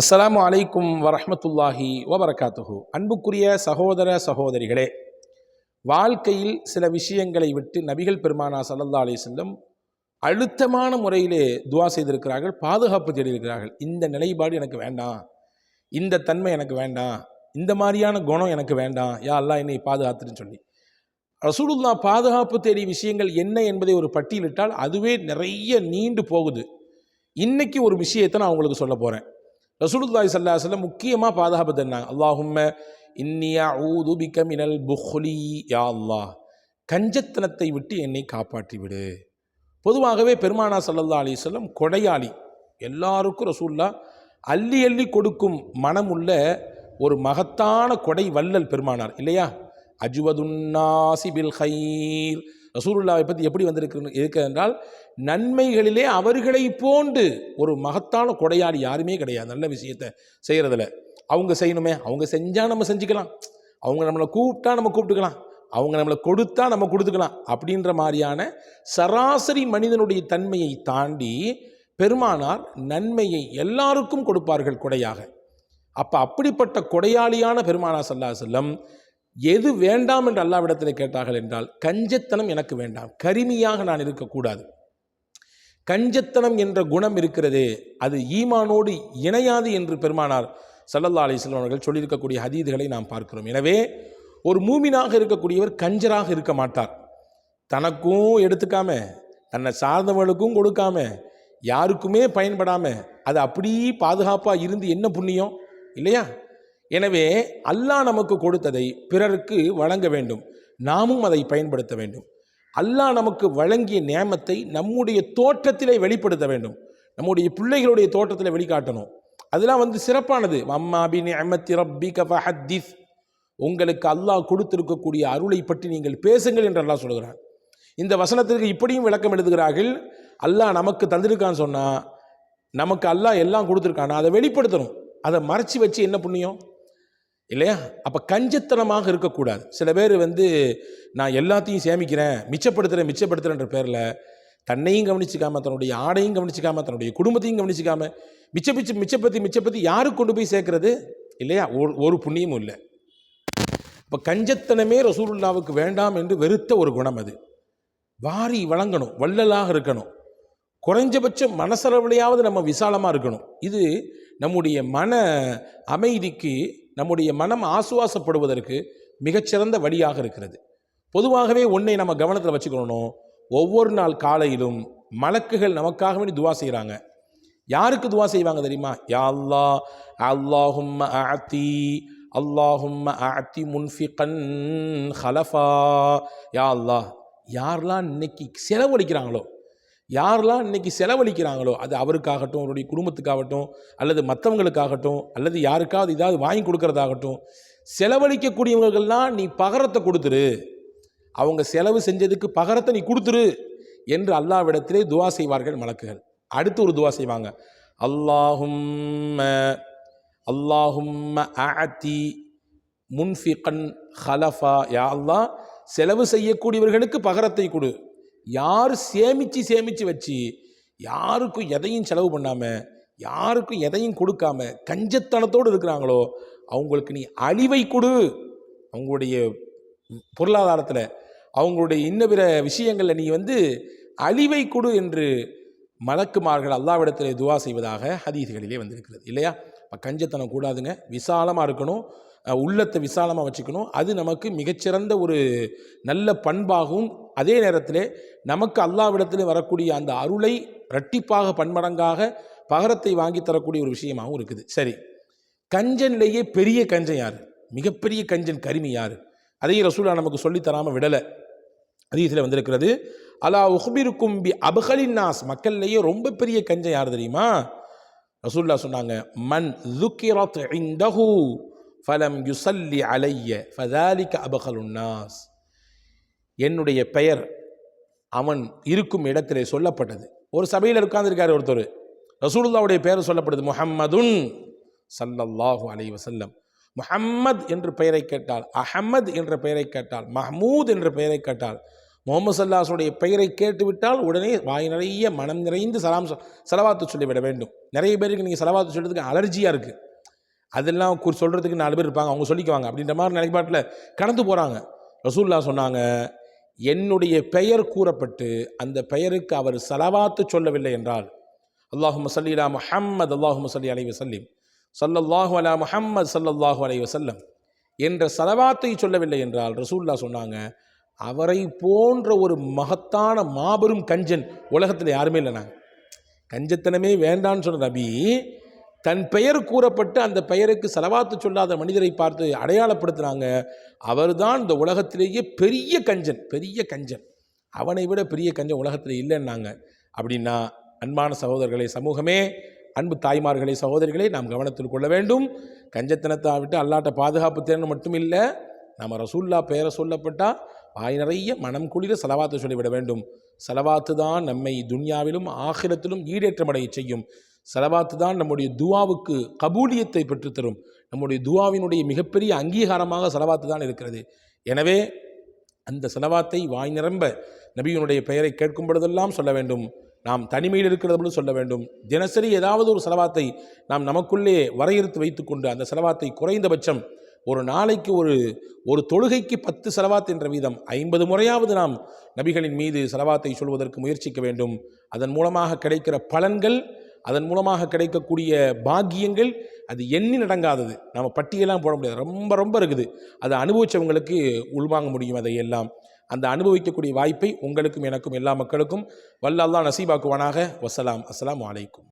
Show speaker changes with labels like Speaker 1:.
Speaker 1: அஸ்ஸலாமு அலைக்கும் வரஹ்மத்துல்லாஹி வபரகாத்துஹு. அன்புக்குரிய சகோதர சகோதரிகளே வாழ்க்கையில் சில விஷயங்களை விட்டு நபிகள் பெருமானா சல்லா அலி செல்லம் அழுத்தமான முறையிலே துவா செய்திருக்கிறார்கள் பாதுகாப்பு தேடியிருக்கிறார்கள். இந்த நிலைப்பாடு எனக்கு வேண்டாம் இந்த தன்மை எனக்கு வேண்டாம் இந்த மாதிரியான குணம் எனக்கு வேண்டாம் யா அல்லாஹ் என்னை பாதுகாத்துன்னு சொல்லி. ரசூலுல்லா பாதுகாப்பு தேடிய விஷயங்கள் என்ன என்பதை ஒரு பட்டியலிட்டால் அதுவே நிறைய நீண்டு போகுது. இன்னைக்கு ஒரு விஷயத்தை நான் உங்களுக்கு சொல்ல போகிறேன் ரசூலுல்லாய் சல்லா சொல்ல முக்கியமாக பாதுகாப்பு தந்தாங்க. அல்லாஹும்ம இன்னியா ஊது பிக்க மினல் புஹ்லி யா அல்லாஹ். கஞ்சத்தனத்தை விட்டு என்னை காப்பாற்றி விடு. பொதுவாகவே பெருமானா சல்லல்லா அலி சொல்லம் கொடையாளி. எல்லாருக்கும் ரசூல்லா அள்ளி அள்ளி கொடுக்கும் மனமுள்ள ஒரு மகத்தான கொடை வள்ளல் பெருமானார் இல்லையா? அஜுவதுன்னாசி பில் ஹைர் ரசூலுல்லாவை பற்றி எப்படி வந்திருக்கு இருக்க என்றால் நன்மைகளிலே அவர்களை போன்று ஒரு மகத்தான கொடையாளி யாருமே கிடையாது. நல்ல விஷயத்தை செய்கிறதுல அவங்க செய்யணுமே அவங்க செஞ்சால் நம்ம செஞ்சுக்கலாம். அவங்க நம்மளை கூப்பிட்டா நம்ம கூப்பிட்டுக்கலாம். அவங்க நம்மளை கொடுத்தா நம்ம கொடுத்துக்கலாம். அப்படின்ற மாதிரியான சராசரி மனிதனுடைய தன்மையை தாண்டி பெருமானார் நன்மையை எல்லாருக்கும் கொடுப்பார்கள் கொடையாக. அப்போ அப்படிப்பட்ட கொடையாளியான பெருமானா சல்லா செல்லம் எது வேண்டாம் என்று அல்லாவிடத்தில் கேட்டார்கள் என்றால் கஞ்சத்தனம் எனக்கு வேண்டாம். கருமியாக நான் இருக்கக்கூடாது. கஞ்சத்தனம் என்ற குணம் இருக்கிறதே அது ஈமானோடு இணையாது என்று பெருமானார் சல்லல்லா அலிஸ்லாம் அவர்கள் சொல்லியிருக்கக்கூடிய ஹதீதுகளை நாம் பார்க்கிறோம். எனவே ஒரு மூமினாக இருக்கக்கூடியவர் கஞ்சராக இருக்க மாட்டார். தனக்கும் எடுத்துக்காம தன்னை சார்ந்தவர்களுக்கும் கொடுக்காம யாருக்குமே பயன்படாமல் அது அப்படியே பாதுகாப்பாக இருந்து என்ன புண்ணியம்? இல்லையா? எனவே அல்லாஹ் நமக்கு கொடுத்ததை பிறருக்கு வழங்க வேண்டும். நாமும் அதை பயன்படுத்த வேண்டும். அல்லாஹ் நமக்கு வழங்கிய நியமத்தை நம்முடைய தோற்றத்திலே வெளிப்படுத்த வேண்டும். நம்முடைய பிள்ளைகளுடைய தோற்றத்தில் வெளிக்காட்டணும். அதெல்லாம் வந்து சிறப்பானது. அம்மாபி நியமத்தி ரப்பி கஃபஹத்திஸ் உங்களுக்கு அல்லாஹ் கொடுத்திருக்கக்கூடிய அருளை பற்றி நீங்கள் பேசுங்கள் என்று அல்லாஹ் சொல்கிறான். இந்த வசனத்திற்கு இப்படியும் விளக்கம் எழுதுகிறார்கள். அல்லாஹ் நமக்கு தந்திருக்கான்னு சொன்னால் நமக்கு அல்லாஹ் எல்லாம் கொடுத்துருக்கானா. அதை வெளிப்படுத்தணும். அதை மறைச்சி வச்சு என்ன புண்ணியம்? இல்லையா? அப்போ கஞ்சத்தனமாக இருக்கக்கூடாது. சில பேர் வந்து நான் எல்லாத்தையும் சேமிக்கிறேன் மிச்சப்படுத்துகிறேன் மிச்சப்படுத்துகிறேன்ற பேரில் தன்னையும் கவனிச்சிக்காம தன்னுடைய ஆடையும் கவனிச்சிக்காம தன்னுடைய குடும்பத்தையும் கவனிச்சிக்காம மிச்ச மிச்ச மிச்சப்பத்தி மிச்சப்பத்தி யாருக்கு கொண்டு போய் சேர்க்கறது? இல்லையா? ஒரு ஒரு புண்ணியமும் இல்லை. இப்போ கஞ்சத்தனமே ரசூலுல்லாவுக்கு வேண்டாம் என்று வெறுத்த ஒரு குணம் அது. வாரி வழங்கணும் வள்ளலாக இருக்கணும். குறைஞ்சபட்சம் மனசளவுலையாவது நம்ம விசாலமாக இருக்கணும். இது நம்முடைய மன அமைதிக்கு நம்முடைய மனம் ஆசுவாசப்படுவதற்கு மிகச்சிறந்த வழியாக இருக்கிறது. பொதுவாகவே ஒன்றை நம்ம கவனத்தில் வச்சுக்கணும் ஒவ்வொரு நாள் காலையிலும் மலக்குகள் நமக்காக வேண்டி துவா செய்கிறாங்க யாருக்கு துவா செய்வாங்க தெரியுமா? யா அல்லா அல்லாஹும் ஆத்தி அல்லாஹும் ஆத்தி முன்ஃபிகன் ஹலஃபா. யா அல்லாஹ் யாரெல்லாம் இன்னைக்கு செலவழிக்கிறாங்களோ யாரெல்லாம் இன்றைக்கி செலவழிக்கிறாங்களோ அது அவருக்காகட்டும் அவருடைய குடும்பத்துக்காகட்டும் அல்லது மற்றவங்களுக்காகட்டும் அல்லது யாருக்காவது ஏதாவது வாங்கி கொடுக்கறதாகட்டும் செலவழிக்கக்கூடியவர்கள்லாம் நீ பகரத்தை கொடுத்துரு. அவங்க செலவு செஞ்சதுக்கு பகரத்தை நீ கொடுத்துரு என்று அல்லாவிடத்திலே துவா செய்வார்கள் மலக்குகள். அடுத்து ஒரு துவா செய்வாங்க. அல்லாஹும் அல்லாஹும் ஆத்தி முன்ஃபிகன் ஹலஃபா. யா அல்லா செலவு செய்யக்கூடியவர்களுக்கு பகரத்தை கொடு. யார் சேமித்து சேமித்து வச்சு யாருக்கும் எதையும் செலவு பண்ணாமல் யாருக்கும் எதையும் கொடுக்காம கஞ்சத்தனத்தோடு இருக்கிறாங்களோ அவங்களுக்கு நீ அழிவை கொடு. அவங்களுடைய பொருளாதாரத்தில் அவங்களுடைய இன்ன பிற விஷயங்களில் நீ வந்து அழிவை கொடு என்று மலக்குமார்கள் அல்லாவிடத்தில் துவா செய்வதாக ஹதீதுகளிலே வந்திருக்கிறது. இல்லையா? இப்போ கஞ்சத்தனம் கூடாதுங்க. விசாலமாக இருக்கணும். உள்ளத்தை விசாலமாக வச்சுக்கணும். அது நமக்கு மிகச்சிறந்த ஒரு நல்ல பண்பாகவும் அதே நேரத்தில் நமக்கு அல்லாவிடத்தில் வரக்கூடிய அந்த அருளை இரட்டிப்பாக பன்மடங்காக பகரத்தை வாங்கி தரக்கூடிய ஒரு விஷயமாகவும் இருக்குது. சரி. கஞ்சன்லேயே பெரிய கஞ்சன் யார்? மிகப்பெரிய கஞ்சன் கருமி யார்? அதையும் ரசூலா நமக்கு சொல்லித் தராமல் விடலை. அதிகத்தில் வந்திருக்கிறது. அலா உஹ்பிருக்கும் பி அபுகலின் நாஸ். மக்கள்லேயே ரொம்ப பெரிய கஞ்சை யார் தெரியுமா? ரசூல்லா சொன்னாங்க மன் லுக்கிரத் இந்தஹு ஃபலம் யுசல்லி அலைய ஃபதாலிக்க அபகலுன்னாஸ் என்னுடைய பெயர் அவன் இருக்கும் இடத்திலே சொல்லப்பட்டது. ஒரு சபையில் உட்கார்ந்துருக்கார் ஒருத்தர். ரசூலுல்லாவுடைய பெயர் சொல்லப்படுது முஹம்மதுன் சல்லல்லாஹு அலை வசல்லம் முஹம்மத் என்று பெயரை கேட்டால் அஹமத் என்ற பெயரை கேட்டால் மஹமூத் என்ற பெயரை கேட்டால் முகமது சல்லாஸுடைய பெயரை கேட்டுவிட்டால் உடனே வாய் நிறைய மனம் நிறைந்து சலாம் செலவாத்து சொல்லிவிட வேண்டும். நிறைய பேருக்கு நீங்கள் செலவாத்து சொல்கிறதுக்கு அலர்ஜியாக இருக்குது அதெல்லாம் குறி சொல்கிறதுக்கு நாலு பேர் இருப்பாங்க அவங்க சொல்லிக்குவாங்க. அப்படின்ற மாதிரி நிலைப்பாட்டில் கடந்து போகிறாங்க ரசூல்லா சொன்னாங்க என்னுடைய பெயர் கூறப்பட்டு அந்த பெயருக்கு அவர் செலவாத்து சொல்லவில்லை என்றால் அல்லாஹும்ம சல்லி முஹம்மது அல்லாஹும்ம சல்லி அலைஹி வஸல்லிம் சல்லல்லாஹு அலா முஹம்மது சல்லல்லாஹு அலைஹி வஸல்லம் என்ற செலவாத்தை சொல்லவில்லை என்றால் ரசூல்லா சொன்னாங்க அவரை போன்ற ஒரு மகத்தான மாபெரும் கஞ்சன் உலகத்தில் யாருமே இல்லை நாங்கள் கஞ்சத்தனமே வேண்டான்னு சொன்ன நபி தன் பெயர் கூறப்பட்டு அந்த பெயருக்கு செலவாத்து சொல்லாத மனிதரை பார்த்து அடையாளப்படுத்துகிறாங்க அவர்தான் இந்த உலகத்திலேயே பெரிய கஞ்சன் பெரிய கஞ்சன். அவனை விட பெரிய கஞ்சன் உலகத்தில் இல்லைன்னாங்க. அப்படின்னா அன்பான சகோதரர்களே சமூகமே அன்பு தாய்மார்களே சகோதரிகளே நாம் கவனத்தில் கொள்ள வேண்டும். கஞ்சத்தனத்தை விட்டு அல்லாட்ட பாதுகாப்பு தேர்ந்து மட்டும் இல்லை நம்ம ரசூல்லா பெயரை சொல்லப்பட்டால் வாய் நிறைய மனம் குளிர செலவாத்து சொல்லிவிட வேண்டும். செலவாத்து தான் நம்மை துன்யாவிலும் ஆகிரத்திலும் ஈடேற்றமடைய செய்யும். செலவாத்து தான் நம்முடைய துவாவுக்கு கபூலியத்தை பெற்றுத்தரும். நம்முடைய துவாவினுடைய மிகப்பெரிய அங்கீகாரமாக செலவாத்து தான் இருக்கிறது. எனவே அந்த செலவாத்தை வாய் நிரம்ப நபியினுடைய பெயரை கேட்கும் பொழுதெல்லாம் சொல்ல வேண்டும். நாம் தனிமையில் இருக்கிறது பொழுது சொல்ல வேண்டும். தினசரி ஏதாவது ஒரு செலவாத்தை நாம் நமக்குள்ளே வரையறுத்து வைத்துக்கொண்டு அந்த செலவாத்தை குறைந்தபட்சம் ஒரு நாளைக்கு ஒரு ஒரு தொழுகைக்கு பத்து செலவாத் என்ற வீதம் ஐம்பது முறையாவது நாம் நபிகளின் மீது செலவாத்தை சொல்வதற்கு முயற்சிக்க வேண்டும். அதன் மூலமாக கிடைக்கிற பலன்கள் அதன் மூலமாக கிடைக்கக்கூடிய பாக்கியங்கள் அது எண்ணி நடங்காதது. நம்ம பட்டியெல்லாம் போட முடியாது. ரொம்ப ரொம்ப இருக்குது. அதை அனுபவித்தவங்களுக்கு உள்வாங்க முடியும் அதை எல்லாம் அந்த அனுபவிக்கக்கூடிய வாய்ப்பை உங்களுக்கும் எனக்கும் எல்லா மக்களுக்கும் வல்ல அல்லாஹ் நசீபாக்குவானாக. வசலாம். அஸ்லாம் வலைக்கும்